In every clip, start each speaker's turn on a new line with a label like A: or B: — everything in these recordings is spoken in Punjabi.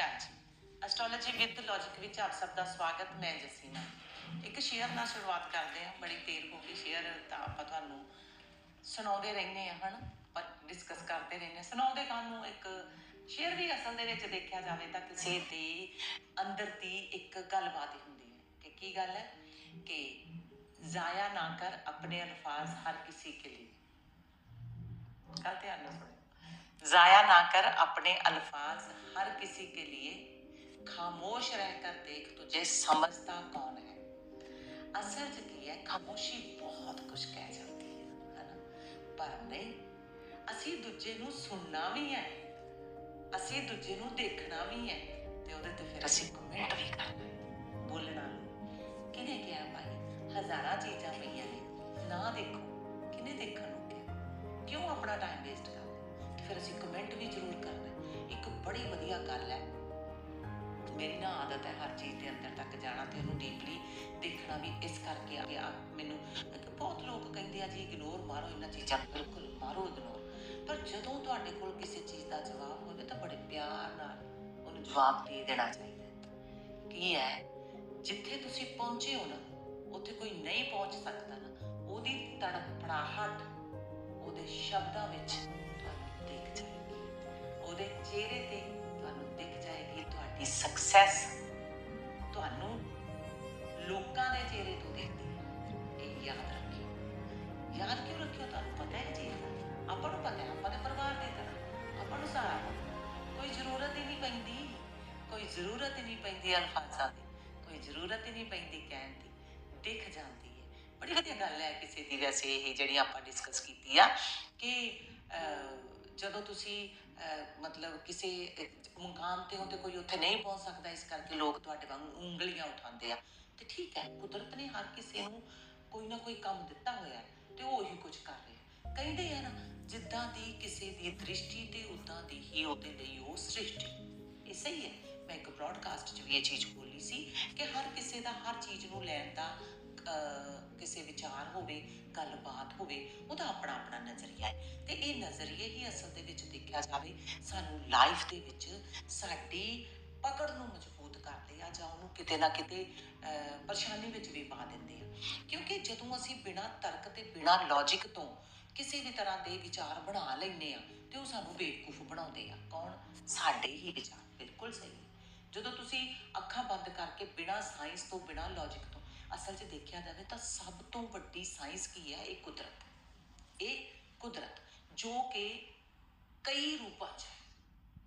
A: ਅਕਾਲ ਜੀ। ਐਸਟ੍ਰੋਲੋਜੀ ਵਿਦ ਲੌਜੀਕ ਵਿੱਚ ਆਪ ਸਭ ਦਾ ਸਵਾਗਤ ਮੈਂ ਜਸੀਨਾ। ਇੱਕ ਸ਼ੇਅਰ ਨਾਲ ਸ਼ੁਰੂਆਤ ਕਰਦੇ ਹਾਂ। ਬੜੀ ਦੇਰ ਹੋ ਗਈ ਸ਼ੇਅਰ ਤਾਂ ਆਪਾਂ ਤੁਹਾਨੂੰ ਸੁਣਾਉਂਦੇ ਰਹਿੰਦੇ ਆ ਹਨ? ਪਰ ਡਿਸਕਸ ਕਰਦੇ ਰਹਿੰਦੇ ਹਾਂ। ਸੁਣਾਉਂਦੇ ਕਾਨੂੰ ਇੱਕ ਸ਼ੇਅਰ ਵੀ ਅਸਲ ਦੇ ਵਿੱਚ ਦੇਖਿਆ ਜਾਵੇ ਤਾਂ ਕਿਸੇ ਦੇ ਅੰਦਰ ਦੀ ਇੱਕ ਗੱਲਬਾਤ ਹੀ ਹੁੰਦੀ ਹੈ। ਕਿ ਕੀ ਗੱਲ ਹੈ? ਕਿ ਜ਼ਾਇਆ ਨਾ ਕਰ ਆਪਣੇ ਅਲਫਾਜ਼ ਹਰ ਕਿਸੇ ਕੇ ਲਈ जाया ना कर अपने अल्फाज हर किसी के लिए खामोश रहकर देख तुझे समझता कौन है ਅਸਲ ਚ ਕੀ ਹੈ ਖਾਮੋਸ਼ੀ ਬਹੁਤ ਕੁਝ ਕਹਿ ਜਾਂਦੀ ਹੈ ਹਨਾ ਪਰ ਨਹੀਂ ਅਸੀਂ ਦੂਜੇ ਨੂੰ ਸੁਣਨਾ ਵੀ ਹੈ ਅਸੀਂ ਦੂਜੇ ਨੂੰ ਦੇਖਣਾ ਵੀ ਹੈ ਤੇ ਉਹਦੇ ਤੇ ਫਿਰ ਅਸੀਂ ਕਮੈਂਟ ਵੀ ਕਰਨਾ ਹੈ ਬੋਲਣਾ ਵੀ ਕਿਹਨੇ ਕਿਹਾ ਭਾਈ ਹਜ਼ਾਰਾਂ ਚੀਜ਼ਾਂ ਪਈਆਂ ਨੇ ਨਾ ਦੇਖੋ ਕਿਹਨੇ ਦੇਖਣ ਨੂੰ ਕਿਹਾ ਕਿਉਂ ਆਪਣਾ ਟਾਈਮ ਵੇਸਟ ਕਰਦੇ ਤੇ ਫਿਰ ਅਸੀਂ ਕਮੈਂਟ ਵੀ ਜ਼ਰੂਰ ਕਰਨਾ, ਇੱਕ ਬੜੀ ਵਧੀਆ ਗੱਲ ਹੈ। ਮੇਰੀ ਨਾ ਆਦਤ ਹੈ ਹਰ ਚੀਜ਼ ਦੇ ਅੰਦਰ ਤੱਕ ਜਾਣਾ ਤੇ ਉਹਨੂੰ ਡੀਪਲੀ ਦੇਖਣਾ ਵੀ, ਇਸ ਕਰਕੇ ਆ ਗਿਆ। ਮੈਨੂੰ ਬਹੁਤ ਲੋਕ ਕਹਿੰਦੇ ਆ ਜੀ ਇਗਨੋਰ ਮਾਰੋ ਇਹਨਾਂ ਚੀਜ਼ਾਂ। ਬਿਲਕੁਲ, ਮਾਰੋ ਇਗਨੋਰ ਪਰ ਜਦੋਂ ਤੁਹਾਡੇ ਕੋਲ ਕਿਸੇ ਚੀਜ਼ ਦਾ ਜਵਾਬ ਹੋਵੇ, ਤਾਂ ਬੜੇ ਪਿਆਰ ਨਾਲ ਉਹਨੂੰ ਜਵਾਬ ਦੇ ਦੇਣਾ ਚਾਹੀਦਾ ਕੀ ਹੈ, ਜਿੱਥੇ ਤੁਸੀਂ ਪਹੁੰਚੇ ਹੋ ਨਾ, ਉੱਥੇ ਕੋਈ ਨਹੀਂ ਪਹੁੰਚ ਸਕਦਾ ਨਾ, ਉਹਦੀ ਤੜਪੜਾਹਟ ਉਹਦੇ ਸ਼ਬਦਾਂ ਵਿੱਚ ਦਿਖ ਜਾਏਗੀ। ਉਹਦੇ ਚਿਹਰੇ ਤੇ ਤੁਹਾਨੂੰ ਦਿਖ ਜਾਏਗੀ ਤੁਹਾਡੀ ਸਕਸੈਸ ਤੁਹਾਨੂੰ ਲੋਕਾਂ ਦੇ ਚਿਹਰੇ ਤੋਂ ਦਿਖਦੀ ਹੈ। ਇਹ ਯਾਦ ਰੱਖਿਓ। ਯਾਦ ਕਿਉਂ ਰੱਖਿਓ? ਤੁਹਾਨੂੰ ਪਤਾ ਹੈ ਜੀ ਆਪਾਂ ਨੂੰ ਪਤਾ ਹੈ, ਆਪਾਂ ਦੇ ਪਰਿਵਾਰ ਦੀ ਤਰ੍ਹਾਂ। ਆਪਾਂ ਨੂੰ ਸਾਰਾ ਕੋਈ ਜ਼ਰੂਰਤ ਹੀ ਨਹੀਂ ਪੈਂਦੀ। ਕੋਈ ਜ਼ਰੂਰਤ ਹੀ ਨਹੀਂ ਪੈਂਦੀ ਅਲਫਾਜ਼ਾਂ ਦੀ। ਕੋਈ ਜ਼ਰੂਰਤ ਹੀ ਨਹੀਂ ਪੈਂਦੀ ਕਹਿਣ ਦੀ। ਦਿਖ ਜਾਂਦੀ ਹੈ। ਬੜੀ ਵਧੀਆ ਗੱਲ ਹੈ ਕਿਸੇ ਦੀ ਵੈਸੇ ਇਹ ਜਿਹੜੀ ਆਪਾਂ ਡਿਸਕਸ ਕੀਤੀ ਆ ਕਿ ਜਦੋਂ ਤੁਸੀਂ ਮਤਲਬ ਕਿਸੇ ਮੁਕਾਮ ਤੇ ਹੋ ਤੇ ਕੋਈ ਉੱਥੇ ਨਹੀਂ ਪਹੁੰਚ ਸਕਦਾ, ਇਸ ਕਰਕੇ ਲੋਕ ਤੁਹਾਡੇ ਵਾਂਗ ਉਂਗਲੀਆਂ ਉਠਾਉਂਦੇ ਆ। ਤੇ ਠੀਕ ਹੈ, ਕੁਦਰਤ ਨੇ ਹਰ ਕਿਸੇ ਨੂੰ ਕੋਈ ਨਾ ਕੋਈ ਕੰਮ ਦਿੱਤਾ ਹੋਇਆ ਹੈ ਤੇ ਉਹ ਉਹੀ ਕੁਝ ਕਰ ਰਿਹਾ ਕਹਿੰਦੇ ਆ ਨਾ, ਜਿੱਦਾਂ ਦੀ ਕਿਸੇ ਦੀ ਦ੍ਰਿਸ਼ਟੀ ਤੇ ਉਦਾਂ ਦੀ ਹੀ ਉਹਦੇ ਲਈ ਉਹ ਸ੍ਰਿਸ਼ਟੀ। ਇਹ ਸਹੀ ਹੈ, ਮੈਂ ਇੱਕ ਬ੍ਰੌਡਕਾਸਟ 'ਚ ਵੀ ਇਹ ਚੀਜ਼ ਬੋਲੀ ਸੀ ਕਿ ਹਰ ਕਿਸੇ ਦਾ ਹਰ ਚੀਜ਼ ਨੂੰ ਲੈਣ ਦਾ ਕਿਸੇ ਵਿਚਾਰ ਹੋਵੇ, ਗੱਲਬਾਤ ਹੋਵੇ, ਉਹਦਾ ਆਪਣਾ ਆਪਣਾ ਨਜ਼ਰੀਆ ਹੈ। ਤੇ ਇਹ ਨਜ਼ਰੀਏ ਹੀ ਅਸਲ ਦੇ ਵਿੱਚ ਦੇਖਿਆ ਜਾਵੇ, ਸਾਨੂੰ ਲਾਈਫ ਦੇ ਵਿੱਚ ਸਾਡੀ ਪਕੜ ਨੂੰ ਮਜ਼ਬੂਤ ਕਰਦੇ ਆ ਜਾਂ ਉਹਨੂੰ ਕਿਤੇ ਨਾ ਕਿਤੇ ਪਰੇਸ਼ਾਨੀ ਵਿੱਚ ਵੀ ਪਾ ਦਿੰਦੇ ਆ। ਕਿਉਂਕਿ ਜਦੋਂ ਅਸੀਂ ਬਿਨਾਂ ਤਰਕ ਤੇ ਬਿਨਾਂ ਲੌਜੀਕ ਤੋਂ ਕਿਸੇ ਵੀ ਤਰ੍ਹਾਂ ਦੇ ਵਿਚਾਰ ਬਣਾ ਲੈਂਦੇ ਆ, ਤੇ ਉਹ ਸਾਨੂੰ ਬੇਵਕੂਫ ਬਣਾਉਂਦੇ ਆ। ਕੌਣ? ਸਾਡੇ ਹੀ ਵਿਚਾਰ। ਬਿਲਕੁਲ ਸਹੀ। ਜਦੋਂ ਤੁਸੀਂ ਅੱਖਾਂ ਬੰਦ ਕਰਕੇ ਬਿਨਾਂ ਸਾਇੰਸ ਤੋਂ ਬਿਨਾਂ ਲੌਜੀਕ ਤੋਂ ਅਸਲ 'ਚ ਦੇਖਿਆ ਜਾਵੇ ਤਾਂ ਸਭ ਤੋਂ ਵੱਡੀ ਸਾਇੰਸ ਕੀ ਹੈ? ਇਹ ਕੁਦਰਤ। ਇਹ ਕੁਦਰਤ, ਜੋ ਕਿ ਕਈ ਰੂਪਾਂ 'ਚ ਹੈ।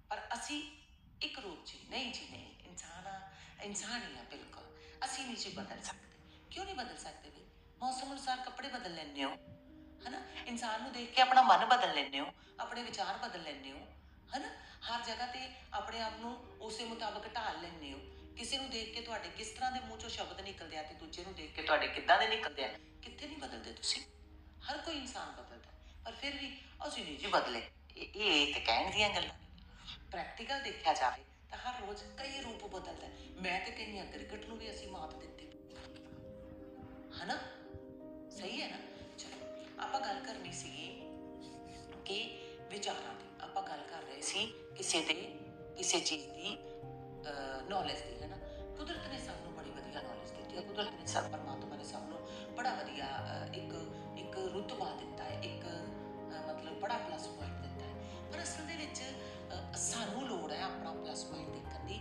A: ਪਰ ਅਸੀਂ ਇੱਕ ਰੂਪ 'ਚ ਨਹੀਂ ਜੀ, ਨਹੀਂ। ਇਨਸਾਨ ਆ, ਇਨਸਾਨ ਹੀ ਆ, ਬਿਲਕੁਲ। ਅਸੀਂ ਨਹੀਂ ਜੀ ਬਦਲ ਸਕਦੇ। ਕਿਉਂ ਨਹੀਂ ਬਦਲ ਸਕਦੇ ਵੀ? ਮੌਸਮ ਅਨੁਸਾਰ ਕੱਪੜੇ ਬਦਲ ਲੈਂਦੇ ਹੋ, ਹਨਾ? ਇਨਸਾਨ ਨੂੰ ਦੇਖ ਕੇ ਆਪਣਾ ਮਨ ਬਦਲ ਲੈਂਦੇ ਹੋ, ਆਪਣੇ ਵਿਚਾਰ ਬਦਲ ਲੈਂਦੇ ਹੋ, ਹਨਾ? ਹਰ ਜਗ੍ਹਾ ਤੇ ਆਪਣੇ ਆਪ ਨੂੰ ਉਸੇ ਮੁਤਾਬਕ ਢਾਲ ਲੈਂਦੇ ਹੋ। ਕਿਸੇ ਨੂੰ ਦੇਖ ਕੇ ਤੁਹਾਡੇ ਕਿਸ ਤਰ੍ਹਾਂ ਦੇ ਮੂੰਹ ਚੋਂ ਸ਼ਬਦ ਨਿਕਲਦੇ ਆ ਤੇ ਦੂਜੇ ਨੂੰ ਦੇਖ ਕੇ ਤੁਹਾਡੇ ਕਿੱਦਾਂ ਦੇ ਨਿਕਲਦੇ ਆ? ਕਿੱਥੇ ਨਹੀਂ ਬਦਲਦੇ ਤੁਸੀਂ? ਹਰ ਕੋਈ ਇਨਸਾਨ ਬਦਲਦਾ ਪਰ ਫਿਰ ਵੀ ਅਸੀਂ ਨਹੀਂ ਜੀ ਬਦਲੇ। ਇਹ ਤੇ ਕਹਿਣ ਦੀਆਂ ਗੱਲਾਂ ਪ੍ਰੈਕਟੀਕਲ ਦੇਖਿਆ ਜਾਵੇ ਤਾਂ ਹਰ ਰੋਜ਼ ਕਈ ਰੂਪ ਬਦਲਦਾ ਮੈਂ ਤੇ ਕਹਿੰਦੀ ਹਾਂ, ਕ੍ਰਿਕਟ ਨੂੰ ਵੀ ਅਸੀਂ ਮਾਤ ਦਿੱਤੀ। ਹਨਾ? ਸਹੀ ਹੈ ਨਾ? ਚਲੋ, ਆਪਾਂ ਗੱਲ ਕਰਨੀ ਸੀ ਕਿ ਵਿਚਾਰਾਂ ਦੀ। ਆਪਾਂ ਗੱਲ ਕਰ ਰਹੇ ਸੀ ਕਿਸੇ ਦੇ, ਕਿਸੇ ਚੀਜ਼ ਦੀ। ਨੌਲੇਜ ਦੀ ਹੈ ਨਾ? ਕੁਦਰਤ ਨੇ ਸਭ ਨੂੰ ਬੜੀ ਵਧੀਆ ਨੌਲੇਜ ਦਿੱਤੀ ਹੈ। ਕੁਦਰਤ ਨੇ ਸਭ ਪਰਮਾਤਮਾ ਨੇ ਸਭ ਨੂੰ ਬੜਾ ਵਧੀਆ ਇੱਕ ਇੱਕ ਰੁਤਬਾ ਦਿੱਤਾ ਹੈ ਇੱਕ ਮਤਲਬ ਬੜਾ ਪਲੱਸ ਪੁਆਇੰਟ ਦਿੱਤਾ ਹੈ। ਪਰ ਅਸਲ ਦੇ ਵਿੱਚ ਸਾਨੂੰ ਲੋੜ ਹੈ ਆਪਣਾ ਪਲੱਸ ਪੁਆਇੰਟ ਦੇਖਣ ਦੀ।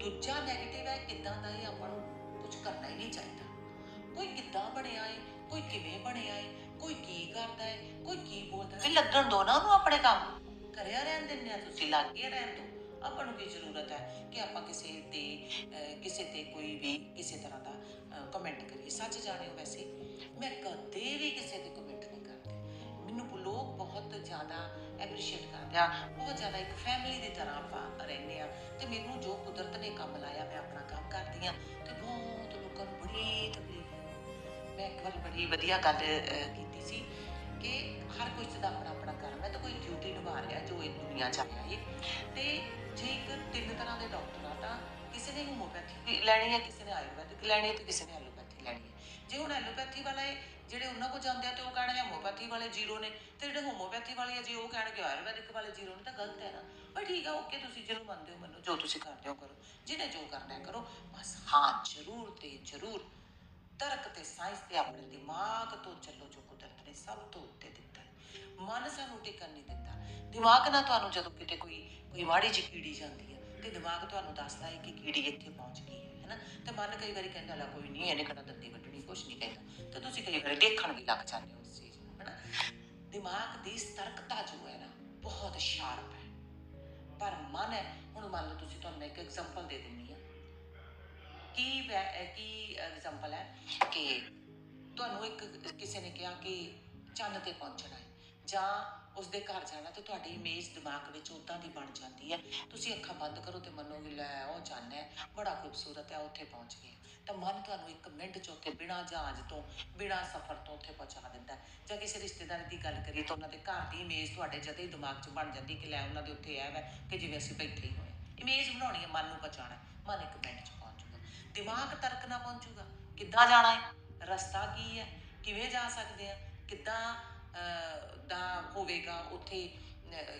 A: ਦੂਜਾ 네ਗੇਟਿਵ ਹੈ ਕਿਦਾਂ ਦਾ ਇਹ ਆਪਾਂ ਨੂੰ ਕੁਝ ਕਰਨਾ ਹੀ ਨਹੀਂ ਚਾਹੀਦਾ। ਕੋਈ ਕਿੱਦਾਂ ਬਣਿਆ ਏ ਕੋਈ ਕਿਵੇਂ ਬਣਿਆ ਏ ਕੋਈ ਕੀ ਕਰਦਾ ਏ ਕੋਈ ਕੀ ਬੋਲਦਾ ਵੀ ਲੱਗਣ ਦੋ ਨਾ ਉਹਨੂੰ ਆਪਣੇ ਕੰਮ। ਕਰਿਆ ਰਹਿਣ ਦਿੰਦੇ ਆ ਤੁਸੀਂ ਲੱਗੇ ਰਹਿਣ ਦੋ। ਆਪਾਂ ਨੂੰ ਕੀ ਜ਼ਰੂਰਤ ਹੈ ਕਿ ਆਪਾਂ ਕਿਸੇ ਤੇ ਕਿਸੇ ਤੇ ਕੋਈ ਵੀ ਕਿਸੇ ਤਰ੍ਹਾਂ ਦਾ ਕਮੈਂਟ ਕਰੀਏ। ਸੱਚ ਜਾਣਿਓ ਵੈਸੇ, ਮੈਂ ਕਦੇ ਵੀ ਕਿਸੇ ਤੇ ਕਮੈਂਟ ਨਹੀਂ ਕਰਦੀ। ਮੈਨੂੰ ਲੋਕ ਬਹੁਤ ਜ਼ਿਆਦਾ ਐਪਰੀਸ਼ੀਏਟ ਕਰਦੇ ਆ। ਬਹੁਤ ਜ਼ਿਆਦਾ ਇੱਕ ਫੈਮਿਲੀ ਦੀ ਤਰ੍ਹਾਂ ਆਪਾਂ ਰਹਿੰਦੇ ਆ। ਤੇ ਮੈਨੂੰ ਜੋ ਕੁਦਰਤ ਨੇ ਕੰਮ ਲਾਇਆ, ਮੈਂ ਆਪਣਾ ਕੰਮ ਕਰਦੀ ਆ। ਤੇ ਬਹੁਤ ਲੋਕਾਂ ਨੂੰ ਬੜੀ ਤਕਲੀਫ ਮੈਂ ਇੱਕ ਵਾਰੀ ਬੜੀ ਵਧੀਆ ਗੱਲ ਕੀਤੀ ਸੀ। ਕਿ ਹਰ ਕੋਈ ਦਾ ਆਪਣਾ ਆਪਣਾ ਕਰਮ ਹੈ ਤੇ ਕੋਈ ਡਿਊਟੀ ਨਿਭਾ ਰਿਹਾ ਜੋ ਇਹ ਦੁਨੀਆ ਚ ਆਇਆ ਹੈ ਤੇ ਜੇ ਇੱਕ ਤਿੰਨ ਤਰ੍ਹਾਂ ਦੇ ਡਾਕਟਰ ਆ, ਤਾਂ ਕਿਸੇ ਨੇ ਹੋਮੋਪੈਥੀ ਲੈਣੀ ਹੈ, ਕਿਸੇ ਨੇ ਆਯੁਰਵੈਦਿਕ ਲੈਣੀ ਹੈ ਤੇ ਕਿਸੇ ਨੇ ਐਲੋਪੈਥੀ ਲੈਣੀ ਹੈ। ਜੇ ਹੁਣ ਐਲੋਪੈਥੀ ਵਾਲੇ ਜਿਹੜੇ ਉਹਨਾਂ ਕੋਲ ਜਾਂਦੇ ਆ ਤੇ ਉਹ ਕਹਿਣਗੇ ਹੋਮੋਪੈਥੀ ਵਾਲੇ ਜ਼ੀਰੋ ਨੇ, ਤੇ ਜਿਹੜੇ ਹੋਮੋਪੈਥੀ ਵਾਲੇ ਆ ਜੀ ਉਹ ਕਹਿਣਗੇ ਆਯੁਰਵੈਦਿਕ ਵਾਲੇ ਜ਼ੀਰੋ ਨੇ, ਤਾਂ ਗਲਤ ਹੈ ਨਾ। ਪਰ ਠੀਕ ਆ ਓਕੇ ਤੁਸੀਂ ਜਿਹਨੂੰ ਮੰਨਦੇ ਹੋ ਮੰਨੋ, ਜੋ ਤੁਸੀਂ ਕਰਦੇ ਹੋ ਕਰੋ। ਜਿਹਨੇ ਜੋ ਕਰਨਾ ਕਰੋ। ਬਸ ਹਾਂ, ਜ਼ਰੂਰ ਤੇ ਜ਼ਰੂਰ ਤਰਕ ਤੇ ਸਾਇੰਸ ਤੇ ਆਪਣੇ ਦਿਮਾਗ ਤੋਂ ਚੱਲੋ ਜੋ ਕੁਦਰਤ ਨੇ ਸਭ ਤੋਂ ਉੱਤੇ ਦਿੱਤਾ ਮਨ ਸਾਨੂੰ ਟਿਕਣ ਨਹੀਂ ਦਿੰਦਾ ਦਿਮਾਗ ਨਾਲ ਤੁਹਾਨੂੰ ਜਦੋਂ ਕਿਤੇ ਕੋਈ ਕੋਈ ਮਾੜੀ ਜਿਹੀ ਕੀੜੀ ਜਾਂਦੀ ਹੈ, ਤੇ ਦਿਮਾਗ ਤੁਹਾਨੂੰ ਦੱਸਦਾ ਹੈ ਕਿ ਕੀੜੀ ਇੱਥੇ ਪਹੁੰਚ ਗਈ ਹੈ ਹੈਨਾ ਤੇ ਮਨ ਕਈ ਵਾਰੀ ਕਹਿੰਦਾ, ਲਾ ਕੋਈ ਨਹੀਂ, ਇਹਨੇ ਕਿਹੜਾ ਦੰਦੀ ਵੱਢਣੀ ਕੁਛ ਨਹੀਂ ਕਹਿੰਦਾ। ਤੇ ਤੁਸੀਂ ਕਈ ਵਾਰੀ ਦੇਖਣ ਵੀ ਲੱਗ ਜਾਂਦੇ ਹੋ ਉਸ ਚੀਜ਼ ਨੂੰ ਹੈਨਾ ਦਿਮਾਗ ਦੀ ਸਤਰਕਤਾ ਜੋ ਹੈ ਨਾ, ਬਹੁਤ ਸ਼ਾਰਪ ਹੈ। ਪਰ ਮਨ ਹੈ, ਹੁਣ ਮੰਨ ਲਓ ਤੁਸੀਂ ਤੁਹਾਨੂੰ ਇੱਕ ਐਗਜ਼ਾਮਪਲ ਦੇ ਦਿੰਨੀ ਕੀ ਵੈ- ਕੀ ਐਗਜ਼ਾਮਪਲ ਹੈ ਕਿ ਤੁਹਾਨੂੰ ਇੱਕ ਕਿਸੇ ਨੇ ਕਿਹਾ ਕਿ ਚੰਨ ਤੇ ਪਹੁੰਚਣਾ ਹੈ ਜਾਂ ਉਸਦੇ ਘਰ ਜਾਣਾ ਤੇ ਤੁਹਾਡੀ ਇਮੇਜ ਦਿਮਾਗ ਵਿੱਚ ਉਦਾਂ ਦੀ ਬਣ ਜਾਂਦੀ ਹੈ। ਤੁਸੀਂ ਅੱਖਾਂ ਬੰਦ ਕਰੋ ਤੇ ਮੰਨੋਗੇ ਲੈ, ਉਹ ਚੰਨ ਹੈ, ਬੜਾ ਖੂਬਸੂਰਤ ਹੈ, ਉੱਥੇ ਪਹੁੰਚ ਗਏ। ਤਾਂ ਮਨ ਤੁਹਾਨੂੰ ਇੱਕ ਮਿੰਟ ਚ ਉੱਥੇ ਬਿਨਾਂ ਜਹਾਜ਼ ਤੋਂ, ਬਿਨਾਂ ਸਫ਼ਰ ਤੋਂ ਉੱਥੇ ਪਹੁੰਚਾ ਦਿੰਦਾ ਜਾਂ ਕਿਸੇ ਰਿਸ਼ਤੇਦਾਰ ਦੀ ਗੱਲ ਕਰੀਏ ਤਾਂ ਉਹਨਾਂ ਦੇ ਘਰ ਦੀ ਇਮੇਜ ਤੁਹਾਡੇ ਜਦੇ ਹੀ ਦਿਮਾਗ 'ਚ ਬਣ ਜਾਂਦੀ ਕਿ ਲੈ, ਉਹਨਾਂ ਦੇ ਉੱਥੇ ਇਹ ਹੈ ਕਿ ਜਿਵੇਂ ਅਸੀਂ ਬੈਠੇ ਹੀ ਹੋਏ। ਇਮੇਜ ਬਣਾਉਣੀ ਹੈ, ਮਨ ਨੂੰ ਪਹੁੰਚਾਉਣਾ ਮਨ ਇੱਕ ਮਿੰਟ 'ਚ ਦਿਮਾਗ ਤਰਕ ਨਾ ਪਹੁੰਚੂਗਾ। ਕਿੱਦਾਂ ਜਾਣਾ ਹੈ? ਰਸਤਾ ਕੀ ਹੈ? ਕਿਵੇਂ ਜਾ ਸਕਦੇ ਆ ਕਿੱਦਾਂ ਦਾ ਹੋਵੇਗਾ? ਉੱਥੇ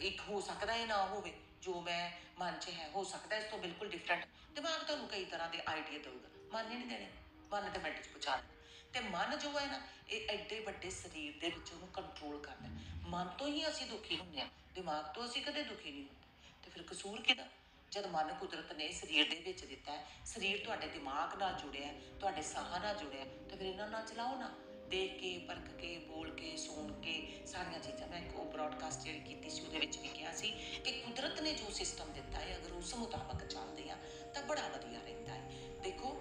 A: ਇੱਕ ਹੋ ਸਕਦਾ ਹੈ, ਨਾ ਹੋਵੇ। ਜੋ ਮੈਂ ਮਨ 'ਚ ਹੈ, ਹੋ ਸਕਦਾ ਇਸ ਤੋਂ ਬਿਲਕੁਲ ਡਿਫਰੈਂਟ ਦਿਮਾਗ ਤੁਹਾਨੂੰ ਕਈ ਤਰ੍ਹਾਂ ਦੇ ਆਈਡੀਆ ਦੇਊਗਾ। ਮਨ ਹੀ ਨਹੀਂ ਦੇਣੇ। ਮਨ ਤੇ ਮਿੰਟ 'ਚ ਪਹੁੰਚਾ ਦੇਣਾ। ਤੇ ਮਨ ਜੋ ਹੈ ਨਾ, ਇਹ ਐਡੇ ਵੱਡੇ ਸਰੀਰ ਦੇ ਵਿੱਚ ਉਹਨੂੰ ਕੰਟਰੋਲ ਕਰਦਾ ਮਨ ਤੋਂ ਹੀ ਅਸੀਂ ਦੁਖੀ ਹੁੰਦੇ ਆ ਦਿਮਾਗ ਤੋਂ ਅਸੀਂ ਕਦੇ ਦੁਖੀ ਨਹੀਂ ਹੁੰਦੇ। ਤੇ ਫਿਰ ਕਸੂਰ ਕਿਹਦਾ? ਜਦ ਮਨ ਕੁਦਰਤ ਨੇ ਸਰੀਰ ਦੇ ਵਿੱਚ ਦਿੱਤਾ ਹੈ ਸਰੀਰ ਤੁਹਾਡੇ ਦਿਮਾਗ ਨਾਲ ਜੁੜਿਆ ਹੈ, ਤੁਹਾਡੇ ਸਾਹ ਨਾਲ ਜੁੜਿਆ ਤਾਂ ਫਿਰ ਇਹਨਾਂ ਨਾਲ ਚਲਾਓ ਨਾ। ਦੇਖ ਕੇ ਪਰਖ ਕੇ ਬੋਲ ਕੇ ਸੁਣ ਕੇ ਸਾਰੀਆਂ ਚੀਜ਼ਾਂ ਮੈਂ ਇੱਕ ਉਹ ਬ੍ਰੌਡਕਾਸਟ ਜਿਹੜੀ ਕੀਤੀ ਸੀ ਉਹਦੇ ਵਿੱਚ ਵੀ ਕਿਹਾ ਸੀ ਕਿ ਕੁਦਰਤ ਨੇ ਜੋ ਸਿਸਟਮ ਦਿੱਤਾ ਹੈ ਅਗਰ ਉਸ ਮੁਤਾਬਕ ਚੱਲਦੇ ਆ ਤਾਂ ਬੜਾ ਵਧੀਆ ਰਹਿੰਦਾ ਹੈ। ਦੇਖੋ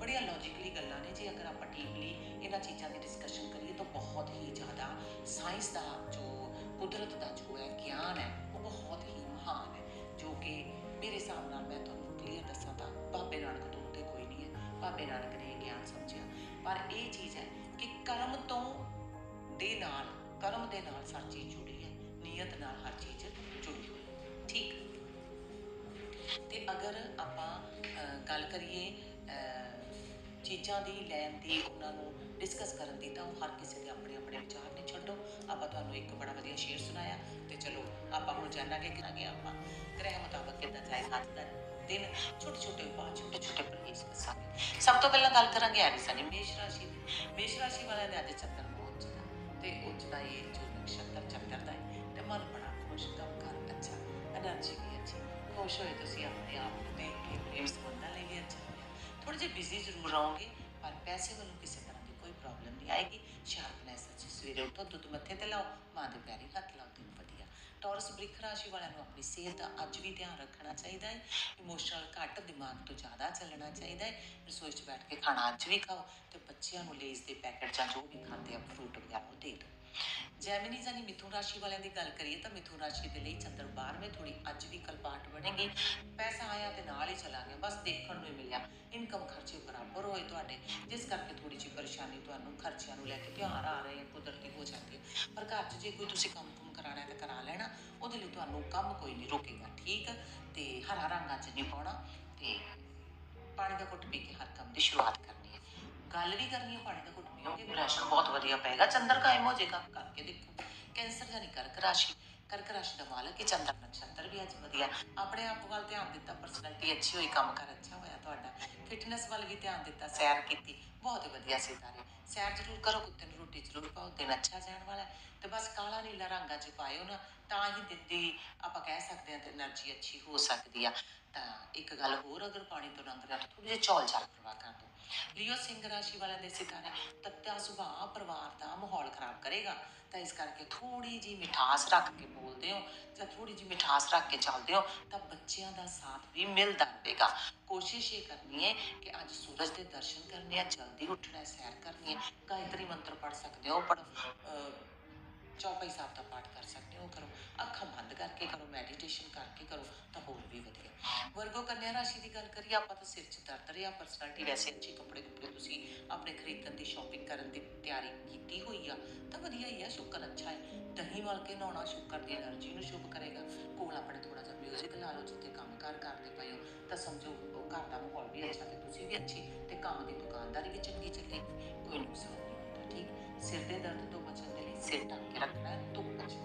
A: ਬੜੀਆਂ ਲੌਜੀਕਲੀ ਗੱਲਾਂ ਨੇ ਜੇ ਅਗਰ ਆਪਾਂ ਡੀਪਲੀ ਇਹਨਾਂ ਚੀਜ਼ਾਂ ਦੀ ਡਿਸਕਸ਼ਨ ਕਰੀਏ ਤਾਂ ਬਹੁਤ ਹੀ ਜ਼ਿਆਦਾ ਸਾਇੰਸ ਦਾ ਜੋ ਕੁਦਰਤ ਦਾ ਜੋ ਹੈ ਗਿਆਨ ਹੈ ਉਹ ਬਹੁਤ ਹੀ ਮਹਾਨ ਹੈ। ਜੋ ਕਿ ਮੇਰੇ ਹਿਸਾਬ ਨਾਲ ਮੈਂ ਤੁਹਾਨੂੰ ਕਲੀਅਰ ਦੱਸਾਂ ਤਾਂ ਬਾਬੇ ਨਾਨਕ ਤੋਂ ਉੱਤੇ ਕੋਈ ਨਹੀਂ ਹੈ। ਬਾਬੇ ਨਾਨਕ ਨੇ ਇਹ ਗਿਆਨ ਸਮਝਿਆ। ਪਰ ਇਹ ਚੀਜ਼ ਹੈ ਕਿ ਕਰਮ ਤੋਂ ਦੇ ਨਾਲ, ਕਰਮ ਦੇ ਨਾਲ ਸਾਰੀ ਚੀਜ਼ ਜੁੜੀ ਹੈ। ਨੀਅਤ ਨਾਲ ਹਰ ਚੀਜ਼ ਜੁੜੀ ਹੋਈ ਹੈ। ਠੀਕ? ਤੇ ਅਗਰ ਆਪਾਂ ਗੱਲ ਕਰੀਏ ਚੀਜ਼ਾਂ ਦੀ ਲੈਣ ਦੀ ਉਹਨਾਂ ਨੂੰ ਡਿਸਕਸ ਕਰਨ ਦੀ, ਤਾਂ ਹਰ ਕਿਸੇ ਦੇ ਆਪਣੇ ਆਪਣੇ ਵਿਚਾਰ ਨੇ। ਛੱਡੋ, ਆਪਾਂ ਤੁਹਾਨੂੰ ਇੱਕ ਬੜਾ ਵਧੀਆ ਸ਼ੇਅਰ ਸੁਣਾਇਆ ਤੇ ਚਲੋ, ਆਪਾਂ ਹੁਣ ਜਾਣਾਂਗੇ ਕਿ ਅੱਗੇ ਆਪਾਂ ਗ੍ਰਹਿ ਮੁਤਾਬਕ ਕਿੱਦਾਂ ਜਾਏ ਹੱਥ ਦਾ ਦਿਨ। ਛੋਟੇ ਛੋਟੇ ਉਪਾਅ ਛੋਟੇ ਛੋਟੇ ਪਰਹੇਜ਼ ਕਰਾਂਗੇ। ਸਭ ਤੋਂ ਪਹਿਲਾਂ ਗੱਲ ਕਰਾਂਗੇ ਆਰੀ ਸਾਡੀ ਮੇਸ਼ ਰਾਸ਼ੀ ਦੀ। ਮੇਸ਼ ਰਾਸ਼ੀ ਵਾਲਿਆਂ ਦੇ ਅੱਜ ਚੱਕਰ ਬਹੁਤ ਚੰਗਾ ਤੇ ਉੱਚਦਾ ਇਹ ਜੋ ਨਕਸ਼ਤਰ ਚੱਕਰ ਦਾ ਹੈ ਤੇ ਮਨ ਬੜਾ ਖੁਸ਼, ਕੰਮ ਕਰ ਅੱਛਾ એનર્ਜੀ ਵੀ ਅੱਛੀ, ਖੁਸ਼ ਹੋਏ ਤੁਸੀਂ ਆਪਣੇ ਆਪ ਨੂੰ ਦੇਖ ਕੇ ਪ੍ਰੇਮ ਸੰਬੰਧਾਂ ਲਈ ਵੀ ਅੱਛਾ। ਥੋੜੇ ਜਿਹੇ ਬਿਜ਼ੀ ਜ਼ਰੂਰ ਰਹੋਗੇ, ਪਰ ਪੈਸੇ ਵੱਲੋਂ ਕਿਸੇ ਤਰ੍ਹਾਂ ਦੀ ਕੋਈ ਪ੍ਰੋਬਲਮ ਨਹੀਂ ਆਏਗੀ। ਸ਼ਾਰਪਨੈਸ ਅੱਛੀ ਸਵੇਰੇ ਉੱਠੋ, ਦੁੱਧ ਮੱਥੇ ਤੇ ਲਾਓ, ਮਾਂ ਦੇ ਪੈਰੀ ਹੱਥ ਲਾਓ, ਦਿਨ ਵਧੀਆ। ਟੌਰਸ ਬ੍ਰਿਖ ਰਾਸ਼ੀ ਵਾਲਿਆਂ ਨੂੰ ਆਪਣੀ ਸਿਹਤ ਦਾ ਅੱਜ ਵੀ ਧਿਆਨ ਰੱਖਣਾ ਚਾਹੀਦਾ ਹੈ। ਇਮੋਸ਼ਨਲ ਘੱਟ, ਦਿਮਾਗ ਤੋਂ ਜ਼ਿਆਦਾ ਚੱਲਣਾ ਚਾਹੀਦਾ ਹੈ। ਰਸੋਈ 'ਚ ਬੈਠ ਕੇ ਖਾਣਾ ਅੱਜ ਵੀ ਖਾਓ ਤੇ ਬੱਚਿਆਂ ਨੂੰ ਲੇਜ਼ ਦੇ ਪੈਕੇਟ ਜਾਂ ਜੋ ਵੀ ਖਾਂਦੇ ਆ ਫਰੂਟ ਵਗੈਰਾ ਉਹ ਦੇ ਦਿਓ। ਜੈਮਿਨੀ ਜਾਨੀ ਮਿਥੁਨ ਰਾਸ਼ੀ ਵਾਲਿਆਂ ਦੀ ਗੱਲ ਕਰੀਏ ਤਾਂ ਮਿਥੁਨ ਰਾਸ਼ੀ ਦੇ ਲਈ ਚੰਦਰ 12ਵੇਂ ਥੋੜੀ ਅੱਜ ਵੀ ਕਲਪਾਟ ਬਣੇਗੀ। ਪੈਸਾ ਆਇਆ ਤੇ ਨਾਲ ਹੀ ਚਲਾ ਗਿਆ ਬਸ ਦੇਖਣ ਨੂੰ ਮਿਲਿਆ। ਇਨਕਮ ਖਰਚੇ ਬਰਾਬਰ ਹੋਏ ਤੁਹਾਡੇ, ਜਿਸ ਕਰਕੇ ਥੋੜੀ ਜਿਹੀ ਪਰੇਸ਼ਾਨੀ ਤੁਹਾਨੂੰ ਖਰਚਿਆਂ ਨੂੰ ਲੈ ਕੇ ਤਿਉਹਾਰ ਆ ਰਹੇ ਆ, ਕੁਦਰਤੀ ਹੋ ਜਾਂਦੀ ਹੈ। ਪਰ ਘਰ 'ਚ ਜੇ ਕੋਈ ਤੁਸੀਂ ਕੰਮ ਕੁਮ ਕਰਾਣਾ ਹੈ ਤਾਂ ਕਰਾ ਲੈਣਾ, ਉਹਦੇ ਲਈ ਤੁਹਾਨੂੰ ਕੰਮ ਕੋਈ ਨਹੀਂ ਰੋਕੇਗਾ, ਠੀਕ? ਤੇ ਹਰਾ ਰੰਗਾਂ 'ਚ ਨਹੀਂ ਪਾਉਣਾ ਤੇ ਪਾਣੀ ਦਾ ਘੁੱਟ ਪੀ ਕੇ ਹਰ ਕੰਮ ਦੀ ਸ਼ੁਰੂਆਤ ਕਰਨਾ। ਗੱਲ ਵੀ ਕਰਨੀ ਹੈ ਪਾਣੀ ਦਾ ਘੁੱਟ ਪੀਓਗੇ ਇੰਪ੍ਰੈਸ਼ਨ ਬਹੁਤ ਵਧੀਆ ਪਏਗਾ, ਚੰਦਰ ਕਾਇਮ ਹੋ ਜਾਏਗਾ। ਕਰਕੇ ਦੇਖੋ, ਕੈਂਸਰ ਜਾਨੀ ਕਰਕ ਰਾਸ਼ੀ ਕਰਕ ਰਾਸ਼ੀ ਦਾ ਮਾਲਕ ਹੈ ਚੰਦਰ ਨਕਸ਼ਤਰ ਵੀ ਅੱਜ ਵਧੀਆ। ਆਪਣੇ ਆਪ ਵੱਲ ਧਿਆਨ ਦਿੱਤਾ ਪਰਸਨੈਲਿਟੀ ਅੱਛੀ ਹੋਈ, ਕੰਮ ਕਰ ਅੱਛਾ ਹੋਇਆ ਤੁਹਾਡਾ। ਫਿਟਨੈਸ ਵੱਲ ਵੀ ਧਿਆਨ ਦਿੱਤਾ, ਸੈਰ ਕੀਤੀ, ਬਹੁਤ ਹੀ ਵਧੀਆ ਸਿਤਾਰੇ ਸੈਰ। ਜ਼ਰੂਰ ਕਰੋ ਕੁੱਤੇ ਨੂੰ ਰੋਟੀ ਜ਼ਰੂਰ ਪਾਓ ਦਿਨ ਅੱਛਾ ਜਾਣ ਵਾਲਾ ਤੇ ਬਸ ਕਾਲਾ ਨੀਲਾ ਰੰਗਾਂ 'ਚ ਪਾਇਓ ਨਾ ਤਾਂ ਹੀ ਦਿੱਤੀ, ਆਪਾਂ ਕਹਿ ਸਕਦੇ ਹਾਂ ਤੇ એનર્ਜੀ ਅੱਛੀ ਹੋ ਸਕਦੀ ਆ। ਤਾਂ ਇੱਕ ਗੱਲ ਹੋਰ, ਅਗਰ ਪਾਣੀ ਤੋਂ ਰੰਗ ਰਿਹਾ ਥੋੜੀ ਜਿਹੀ ਚੌਲ ਚਾਲ ਕਰਵਾ ਕਰ ਦੋ। ਲਿਓ ਸਿੰਘ ਰਾਸ਼ੀ ਵਾਲਿਆਂ ਦੇ ਸਿਤਾਰੇ ਤੱਤਾ ਸੁਭਾਅ ਪਰਿਵਾਰ ਦਾ ਮਾਹੌਲ ਖਰਾਬ ਕਰੇਗਾ। ਤਾਂ ਇਸ ਕਰਕੇ ਥੋੜੀ ਜੀ ਮਿਠਾਸ ਰੱਖ ਕੇ ਬੋਲਦੇ ਹੋ, ਜਾਂ ਥੋੜੀ ਜੀ ਮਿਠਾਸ ਰੱਖ ਕੇ ਚੱਲਦੇ ਹੋ, ਤਾਂ ਬੱਚਿਆਂ ਦਾ ਸਾਥ ਵੀ ਮਿਲਦਾ ਰਹੇਗਾ। ਕੋਸ਼ਿਸ਼ ਇਹ ਕਰਨੀ ਹੈ ਕਿ ਅੱਜ ਸੂਰਜ ਦੇ ਦਰਸ਼ਨ ਕਰਨੇ ਆ, ਜਲਦੀ ਉੱਠਣਾ, ਸੈਰ ਕਰਨੀ ਹੈ। ਗਾਇਤਰੀ ਮੰਤਰ ਪੜ੍ਹ ਸਕਦੇ ਹੋ, ਪੜ੍ਹ ਚੌਪਈ ਸਾਹਿਬ ਦਾ ਪਾਠ ਕਰ ਸਕਦੇ ਹੋ ਕਰੋ। ਅੱਖਾਂ ਬੰਦ ਕਰਕੇ ਕਰੋ ਮੈਡੀਟੇਸ਼ਨ ਕਰਕੇ ਕਰੋ, ਤਾਂ ਹੋਰ ਵੀ ਵਧੀਆ। ਵਰਗੋ ਕੰਨਿਆ ਰਾਸ਼ੀ ਦੀ ਗੱਲ ਕਰੀਏ, ਆਪਾਂ ਤਾਂ ਸਿਰ 'ਚ ਦਰਦ ਰਿਹਾ ਪਰਸਨੈਲਿਟੀ ਵੈਸੇ ਅੱਛੀ ਕੱਪੜੇ ਕੁਪੜੇ ਤੁਸੀਂ ਆਪਣੇ ਖਰੀਦਣ ਦੀ ਸ਼ਾਪਿੰਗ ਕਰਨ ਦੀ ਤਿਆਰੀ ਕੀਤੀ ਹੋਈ ਆ, ਤਾਂ ਵਧੀਆ ਹੀ ਆ, ਸ਼ੁਕਰ ਅੱਛਾ ਹੈ। ਦਹੀਂ ਵਾਲ ਕੇ ਨਹਾਉਣਾ ਸ਼ੁਕਰ ਦੀ એનર્ਜੀ ਨੂੰ ਸ਼ੁਭ ਕਰੇਗਾ। ਕੋਲ ਆਪਣੇ ਥੋੜਾ ਜਿਹਾ ਮਿਊਜ਼ਿਕ ਲਾ ਲਓ, ਜਿੱਥੇ ਕੰਮ ਕਰ ਕਰਦੇ ਪਏ ਹੋ, ਤਾਂ ਸਮਝੋ, ਉਹ ਘਰ ਦਾ ਮਾਹੌਲ ਵੀ ਅੱਛਾ ਤੇ ਤੁਸੀਂ ਵੀ ਅੱਛੇ, ਤੇ ਕੰਮ ਦੀ ਦੁਕਾਨਦਾਰੀ ਵੀ ਚੰਗੀ ਚੱਲੇਗੀ, ਕੋਈ ਨੁਕਸਾਨ ਨਹੀਂ ਹੁੰਦਾ, ਠੀਕ ਸਿਰ ਦੇ ਦਰਦ ਤੋਂ ਬਚਣ ਦੇ ਲਈ ਸਿਰ ਢੱਕ ਕੇ ਰੱਖਣਾ ਹੈ, ਧੁੱਪ 'ਚ।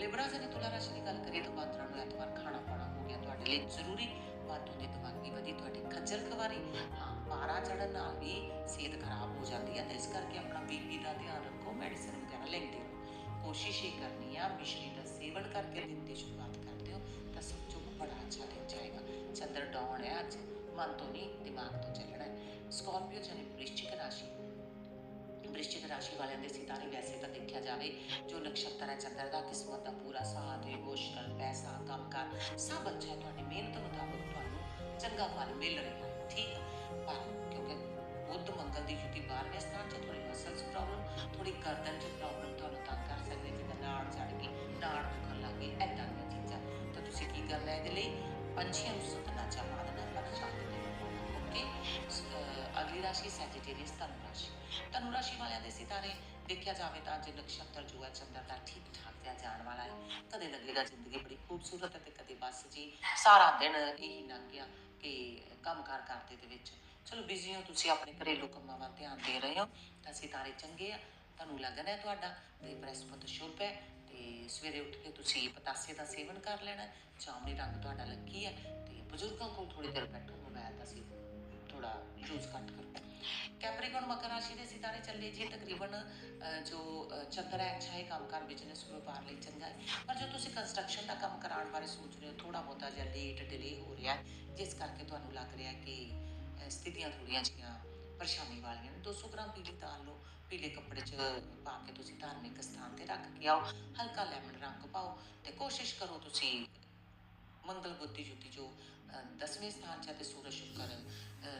A: ਲਿਬਰਾ ਦੇ ਤੁਲਾ ਰਾਸ਼ੀ ਦੀ ਗੱਲ ਕਰੀਏ ਤਾਂ ਬਾਦਰਾਂ ਨੂੰ ਐਤਵਾਰ ਖਾਣਾ ਪਾਣਾ ਹੋ ਗਿਆ ਤੁਹਾਡੇ ਲਈ ਜ਼ਰੂਰੀ। ਬਾਤੋਂ ਦੀ ਦਿਮਾਗੀ ਵਧੀ, ਤੁਹਾਡੀ ਖੱਜਲ ਖਵਾਰੀ ਹਾਂ, ਪਾਰਾ ਚੜਨ ਨਾਲ ਵੀ ਸਿਹਤ ਖਰਾਬ ਹੋ ਜਾਂਦੀ ਹੈ ਇਸ ਕਰਕੇ ਆਪਣਾ ਬੀਪੀ ਦਾ ਧਿਆਨ ਰੱਖੋ, ਮੈਡੀਸਿਨ ਵਗੈਰਾ ਲੈਂਦੇ ਰਹੋ। ਕੋਸ਼ਿਸ਼ ਇਹ ਕਰਨੀ ਆ, ਮਿਸ਼ਰੀ ਦਾ ਸੇਵਨ ਕਰਕੇ ਦਿਨ ਦੀ ਸ਼ੁਰੂਆਤ ਕਰਦੇ ਹੋ, ਤਾਂ ਸੱਚੋ ਬੜਾ ਅੱਛਾ ਦਿਨ ਜਾਏਗਾ। ਚੰਦਰ ਡਾਉਣ ਹੈ ਅੱਜ, ਮਨ ਤੋਂ ਨਹੀਂ, ਦਿਮਾਗ ਤੋਂ ਚੱਲਣਾ ਹੈ। ਸਕਾਰਪੀਓ ਜਾਨੀ ਵ੍ਰਿਸ਼ਚਿਕ ਰਾਸ਼ੀ ਵ੍ਰਿਸ਼ਚਿਕ ਰਾਸ਼ੀ ਵਾਲਿਆਂ ਦੇ ਸਿਤਾਰੇ ਵੈਸੇ ਤਾਂ ਦੇਖਿਆ ਜਾਵੇ ਜੋ ਨਕਸ਼ਤਰ ਹੈ ਚੰਦਰ ਦਾ ਕਿਸਮਤ ਦਾ ਪੂਰਾ ਸਾਥ ਇਮੋਸ਼ਨਲ ਪੈਸਾ ਕੰਮਕਾਰ ਸਭ ਅੱਛਾ ਹੈ ਤੁਹਾਡੀ ਮਿਹਨਤ ਮੁਤਾਬਕ ਤੁਹਾਨੂੰ ਚੰਗਾ ਫਲ ਮਿਲ ਰਿਹਾ ਹੈ ਠੀਕ ਹੈ ਪਰ ਕਿਉਂਕਿ ਬੁੱਧ ਮੰਗਲ ਦੀ ਯੁਤੀ 12ਵੇਂ ਸਥਾਨ 'ਚ ਥੋੜੀ ਮਸਲਸ ਪ੍ਰੋਬਲਮ ਥੋੜੀ ਗਰਦਨ 'ਚ ਪ੍ਰੋਬਲਮ ਤੁਹਾਨੂੰ ਤੰਗ ਕਰ ਸਕਦੀ ਜਿੱਦਾਂ ਜਿਵੇਂ ਨਾੜ ਚੜ ਗਈ ਨਾੜ ਦੁਖਣ ਲੱਗ ਗਈ ਐਦਾਂ ਦੀਆਂ ਚੀਜ਼ਾਂ ਤਾਂ ਤੁਸੀਂ ਕੀ ਕਰਨਾ ਇਹਦੇ ਲਈ ਪੰਛੀਆਂ ਨੂੰ ਸਤਨਾ ਚਾਹ ਦੇਣਾ ਅਗਲੀ ਰਾਸ਼ੀ ਸੈਜੀਟੇਰੀਅਸ ਧਨੁ ਰਾਸ਼ੀ। ਧਨੁ ਰਾਸ਼ੀ ਵਾਲਿਆਂ ਦੇ ਸਿਤਾਰੇ ਦੇਖਿਆ ਜਾਵੇ ਤਾਂ ਅੱਜ ਨਕਸ਼ਤਰ ਜੋ ਹੈ ਚੰਦਰ ਦਾ ਠੀਕ ਠਾਕ ਜਿਹਾ ਜਾਣ ਵਾਲਾ ਹੈ। ਕਦੇ ਲੱਗੇਗਾ ਜ਼ਿੰਦਗੀ ਬੜੀ ਖੂਬਸੂਰਤ ਹੈ ਤੇ ਕਦੇ ਬਸ ਜੀ। ਸਾਰਾ ਦਿਨ ਇਹੀ ਲੰਘ ਗਿਆ ਕਿ ਕੰਮਕਾਰ ਕਰਦੇ ਦੇ ਵਿੱਚ। ਚਲੋ ਬਿਜ਼ੀ ਹੋ, ਤੁਸੀਂ ਆਪਣੇ ਘਰੇਲੂ ਕੰਮਾਂ ਵੱਲ ਧਿਆਨ ਦੇ ਰਹੇ ਹੋ, ਤਾਂ ਸਿਤਾਰੇ ਚੰਗੇ ਆ। ਤੁਹਾਨੂੰ ਲੱਗਣਾ ਹੈ ਤੁਹਾਡਾ, ਤੇ ਬ੍ਰਹਸਪਤ ਸ਼ੁਭ ਹੈ, ਤੇ ਸਵੇਰੇ ਉੱਠ ਕੇ ਤੁਸੀਂ ਪਤਾਸੇ ਦਾ ਸੇਵਨ ਕਰ ਲੈਣਾ ਹੈ। ਰੰਗ ਤੁਹਾਡਾ ਲੱਕੀ ਹੈ, ਤੇ ਬਜ਼ੁਰਗਾਂ ਕੋਲ ਥੋੜੀ ਦੇਰ ਬੈਠੋ ਮੋਬਾਈਲ ਦਾ ਸੀ ਥੋੜਾ ਯੂਜ਼ ਘੱਟ ਕਰੋ। ਕੈਪਰੀਕਨ ਮਕਰ ਰਾਸ਼ੀ ਦੇ ਸਿਤਾਰੇ ਚੱਲੇ ਜੀ ਤਕਰੀਬਨ ਜੋ ਚੰਦਰ ਹੈ, ਅੱਛਾ ਹੈ ਕੰਮਕਾਰ ਬਿਜ਼ਨਸ ਵਪਾਰ ਲਈ ਚੰਗਾ ਹੈ। ਪਰ ਜੋ ਤੁਸੀਂ ਕੰਸਟਰਕਸ਼ਨ ਦਾ ਕੰਮ ਕਰਾਉਣ ਬਾਰੇ ਸੋਚ ਰਹੇ ਹੋ ਥੋੜਾ ਬਹੁਤਾ ਜਿਹਾ ਲੇਟ ਡਿਲੇ ਹੋ ਰਿਹਾ ਜਿਸ ਕਰਕੇ ਤੁਹਾਨੂੰ ਲੱਗ ਰਿਹਾ ਕਿ ਸਥਿਤੀਆਂ ਥੋੜੀਆਂ ਜਿਹੀਆਂ ਪਰੇਸ਼ਾਨੀ ਵਾਲੀਆਂ ਨੇ। 200 ਗ੍ਰਾਮ ਪੀਲੀ ਦਾਲ ਲਓ, ਪੀਲੇ ਕੱਪੜੇ 'ਚ ਪਾ ਕੇ ਤੁਸੀਂ ਧਾਰਮਿਕ ਸਥਾਨ ਤੇ ਰੱਖ ਕੇ ਆਓ, ਹਲਕਾ ਲੈਮਨ ਰੰਗ ਪਾਓ ਤੇ ਕੋਸ਼ਿਸ਼ ਕਰੋ ਤੁਸੀਂ ਮੰਗਲ ਬੁੱਧੀ ਜੁਤੀ ਜੋ ਅਹ, ਸਥਾਨ 'ਚ ਤੇ ਸੂਰਜ ਸ਼ੁਕਰ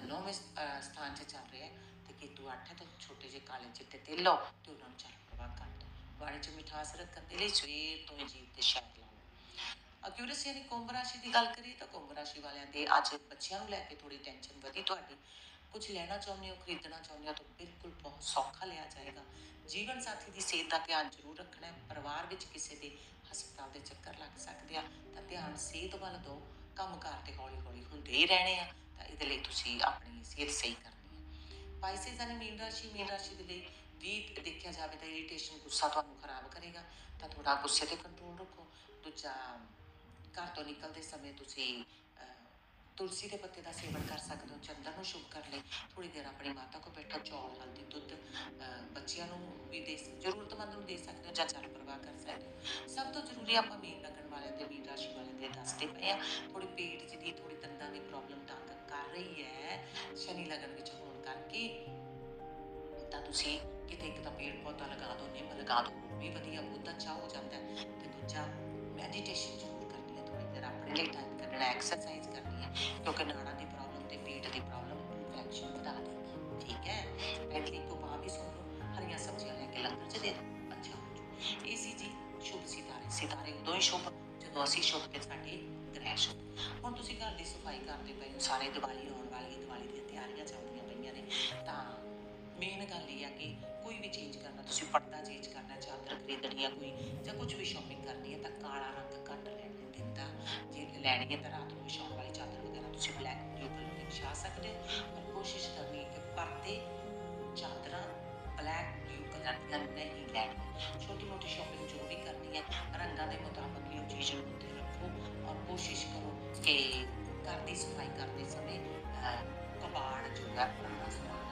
A: ਨੌਵੇਂ ਸਥਾਨ 'ਚ ਚੱਲ ਰਿਹਾ ਤੇ ਕੇਤੂ ਅੱਠ ਹੈ ਛੋਟੇ ਜਿਹੇ ਕਾਲੇ ਚਿੱਟੇ ਤੇ ਲਓ ਤੇ ਉਹਨਾਂ ਨੂੰ ਚੱਲ ਪ੍ਰਵਾਹ ਕਰ ਦਿਓ। ਬਾਣੀ 'ਚ ਮਿਠਾਸ ਰੱਖਣ ਦੇ ਲਈ ਸਵੇਰ ਤੋਂ ਹੀ ਜੀਵ ਤੇ ਸ਼ਹਿਦ ਲਾਓ। ਅਕਿਊਰਸ ਯਾਨੀ ਕੁੰਭ ਰਾਸ਼ੀ ਦੀ ਗੱਲ ਕਰੀਏ ਤਾਂ ਕੁੰਭ ਰਾਸ਼ੀ ਵਾਲਿਆਂ ਦੇ ਅੱਜ ਬੱਚਿਆਂ ਨੂੰ ਲੈ ਕੇ ਥੋੜੀ ਟੈਨਸ਼ਨ ਵਧੀ ਤੁਹਾਡੀ। ਕੁਝ ਲੈਣਾ ਚਾਹੁੰਦੇ ਹੋ, ਖਰੀਦਣਾ ਚਾਹੁੰਦੇ ਹੋ, ਤਾਂ ਬਿਲਕੁਲ ਬਹੁਤ ਸੌਖਾ ਲਿਆ ਜਾਏਗਾ। ਜੀਵਨ ਸਾਥੀ ਦੀ ਸਿਹਤ ਦਾ ਧਿਆਨ ਜ਼ਰੂਰ ਰੱਖਣਾ ਹੈ। ਪਰਿਵਾਰ ਵਿੱਚ ਕਿਸੇ ਦੇ ਹਸਪਤਾਲ ਦੇ ਚੱਕਰ ਲੱਗ ਸਕਦੇ ਆ, ਤਾਂ ਧਿਆਨ ਸਿਹਤ ਵੱਲ ਦਿਓ ਕੰਮਕਾਰ ਤੇ ਹੌਲੀ ਹੌਲੀ ਹੁੰਦੇ ਹੀ ਰਹਿਣੇ ਆ, ਤਾਂ ਇਹਦੇ ਲਈ ਤੁਸੀਂ ਆਪਣੀ ਸਿਹਤ ਸਹੀ ਕਰਨੀ ਹੈ। ਪਾਈਸਿਸ ਯਾਨੀ ਮੀਨ ਰਾਸ਼ੀ ਮੀਨ ਰਾਸ਼ੀ ਦੇ ਲਈ ਵੀ ਦੇਖਿਆ ਜਾਵੇ ਤਾਂ ਇਰੀਟੇਸ਼ਨ ਗੁੱਸਾ ਤੁਹਾਨੂੰ ਖਰਾਬ ਕਰੇਗਾ, ਤਾਂ ਥੋੜਾ ਗੁੱਸੇ ਤੇ ਕੰਟਰੋਲ ਰੱਖੋ। ਦੂਜਾ, ਘਰ ਤੋਂ ਨਿਕਲਦੇ ਸਮੇਂ ਤੁਸੀਂ ਅਹ, ਤੁਲਸੀ ਦੇ ਪੱਤੇ ਦਾ ਸੇਵਨ ਕਰ ਸਕਦੇ ਹੋ ਚੰਦਨ ਨੂੰ ਸ਼ੁਭ ਕਰ ਲਈ। ਥੋੜੀ ਦੇਰ ਆਪਣੀ ਮਾਤਾ ਕੋਲ ਬੈਠਾ ਚੌਲ ਹਲਦੀ ਦੁੱਧ ਬੱਚਿਆਂ ਨੂੰ ਵੀ ਦੇ ਜ਼ਰੂਰਤਮੰਦ ਨੂੰ ਦੇ ਸਕਦੇ ਹੋ ਜਾਂ ਜਲ ਪ੍ਰਵਾਹ ਕਰ ਸਕਦੇ ਹੋ। ਸਭ ਤੋਂ ਜ਼ਰੂਰੀ ਆਪਾਂ ਮੀਨ ਲੱਗਣ ਵਾਲੇ ਤੇ ਮੀਨ ਰਾਸ਼ੀ ਵਾਲਿਆਂ ਦੇ ਦੱਸਦੇ ਪਏ ਆ। ਥੋੜੀ ਪੇਟ ਦੀ ਥੋੜੀ ਦੰਦਾਂ ਦੀ ਪ੍ਰੋਬਲਮ ਤੰਗ ਕਰ ਰਹੀ ਹੈ। ਸ਼ਨੀ ਲਗਨ ਵਿੱਚ ਹੋਣ ਕਰਕੇ ਤਾਂ ਤੁਸੀਂ ਕਿਤੇ ਇੱਕ ਤਾਂ ਪੇੜ ਪੌਦਾ ਲਗਾ ਦਿਓ ਨਿੰਮ ਲਗਾ ਦਿਓ ਵੀ ਵਧੀਆ ਬਹੁਤ ਅੱਛਾ ਹੋ ਜਾਂਦਾ ਹੈ। ਤੇ ਦੂਜਾ ਮੈਡੀਟੇਸ਼ਨ ਜ਼ਰੂਰ ਕਰਨੀ ਹੈ ਥੋੜੀ ਦੇਰ ਆਪਣੇ ਲਈ ਟਾਈਮ ਕੱਢਣਾ ਐਕਸਰਸਾਈਜ਼ ਕਰਨੀ ਹੈ, ਕਿਉਂਕਿ ਨਾੜਾਂ ਦੀ ਪ੍ਰੋਬਲਮ ਤੇ ਪੇਟ ਦੀ ਪ੍ਰੋਬਲਮ ਇਨਫੈਕਸ਼ਨ ਵਧਾ ਦੇਗੀ ਠੀਕ ਹੈ? ਐਟਲੀ ਕੋ ਪਾ ਵੀ ਸੁਣ ਹਰੀਆਂ ਸਬਜ਼ੀਆਂ ਲੈ ਕੇ ਲੰਗਰ ਚ ਦੇ ਦਿਓ, ਅੱਛਾ ਹੋ ਜੂ ਇਹ ਸੀ ਜੀ ਸ਼ੁਭ ਸਿਤਾਰੇ। ਸਿਤਾਰੇ ਉਦੋਂ ਹੀ ਸ਼ੁਭ, ਜਦੋਂ ਅਸੀਂ ਸ਼ੁਭ ਤੇ ਸਾਡੇ ਗ੍ਰਹਿ ਸ਼ੁਭ ਹੁਣ ਤੁਸੀਂ ਘਰ ਦੀ ਸਫ਼ਾਈ ਕਰਦੇ ਪਏ ਹੋ, ਸਾਰੇ ਦੀਵਾਲੀ ਆਉਣ ਵਾਲੀ ਹੈ, ਦੀਵਾਲੀ ਦੀਆਂ ਤਿਆਰੀਆਂ ਚੱਲਦੀਆਂ ਪਈਆਂ ਨੇ, ਤਾਂ ਮੇਨ ਗੱਲ ਇਹ ਆ ਕਿ ਕੋਈ ਵੀ ਚੇਂਜ ਕਰਨਾ, ਤੁਸੀਂ ਪਰਦਾ ਚੇਂਜ ਕਰਨਾ, ਚਾਦਰ ਖਰੀਦਣੀ ਹੈ ਕੋਈ ਜਾਂ ਕੁਝ ਵੀ ਸ਼ਾਪਿੰਗ ਕਰਨੀ ਹੈ ਤਾਂ ਕਾਲਾ ਰੰਗ ਘੱਟ ਲੈਣ ਦਿੰਦਾ ਜੇ ਲੈਣੀ ਹੈ ਤਾਂ ਰਾਤ ਨੂੰ ਵਿਛਾਉਣ ਵਾਲੀ ਚਾਦਰ ਵਗੈਰਾ ਤੁਸੀਂ ਬਲੈਕ ਬਲੂ ਕਲਰ ਦੀ ਵਿਛਾ ਸਕਦੇ ਹੋ ਪਰ ਕੋਸ਼ਿਸ਼ ਕਰਨੀ ਕਿ ਪਰਦੇ, ਚਾਦਰਾਂ ਬਲੈਕ ਬਲੂ ਕਲਰ ਦੀਆਂ ਨਹੀਂ ਲੈਣੀਆਂ ਛੋਟੀ ਮੋਟੀ ਸ਼ਾਪਿੰਗ ਜੋ ਵੀ ਕਰਨੀ ਹੈ ਰੰਗਾਂ ਦੇ ਮੁਤਾਬਕ ਹੀ ਉਹ ਚੀਜ਼ ਨੂੰ ਉੱਤੇ ਰੱਖੋ ਔਰ ਕੋਸ਼ਿਸ਼ ਕਰੋ ਕਿ ਘਰ ਦੀ ਸਫ਼ਾਈ ਕਰਦੇ ਸਮੇਂ ਕਬਾੜ ਜੋ ਹੈ, ਪੁਰਾਣਾ ਸਮਾਨ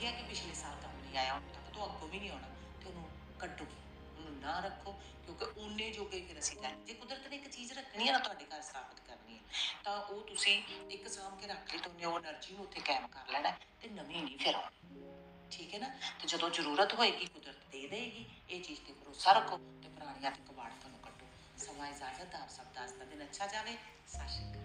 A: ਲੱਗਿਆ ਕਿ ਪਿਛਲੇ ਸਾਲ ਤਾਂ ਨਹੀਂ ਆਇਆ, ਹੁਣ ਤੱਕ ਤੋਂ ਅੱਗੋਂ ਵੀ ਨਹੀਂ ਆਉਣਾ, ਤੇ ਉਹਨੂੰ ਕੱਢੋ, ਉਹਨੂੰ ਨਾ ਰੱਖੋ, ਕਿਉਂਕਿ ਉਹਨੇ ਜੋ ਕੋਈ ਫਿਰ ਅਸੀਂ ਜੇ ਕੁਦਰਤ ਨੇ ਇੱਕ ਚੀਜ਼ ਰੱਖਣੀ ਹੈ ਤੁਹਾਡੇ ਘਰ ਸਥਾਪਿਤ ਕਰਨੀ ਹੈ ਤਾਂ ਉਹ ਤੁਸੀਂ ਇੱਕ ਸਾਮ ਕੇ ਰੱਖ ਲਈ ਤਾਂ ਉਹਨੇ એનર્ਜੀ ਨੂੰ ਉੱਥੇ ਕਾਇਮ ਕਰ ਲੈਣਾ ਤੇ ਨਵੀਂ ਨਹੀਂ ਫਿਰ ਆਉਣੀ। ਠੀਕ ਹੈ ਨਾ? ਤੇ ਜਦੋਂ ਜ਼ਰੂਰਤ ਹੋਏਗੀ, ਕੁਦਰਤ ਦੇ ਦੇਗੀ, ਇਹ ਚੀਜ਼ ਤੇ ਭਰੋਸਾ ਰੱਖੋ ਤੇ ਪੁਰਾਣੀਆਂ ਤੇ ਕਬਾੜ ਤੁਹਾਨੂੰ ਕੱਢੋ। ਸਮਾਂ ਇਜਾਜ਼ਤ, ਆਪ ਸਭ ਦਾ ਦਿਨ ਅੱਛਾ ਜਾਵੇ। ਸਾਸ਼ਿਕ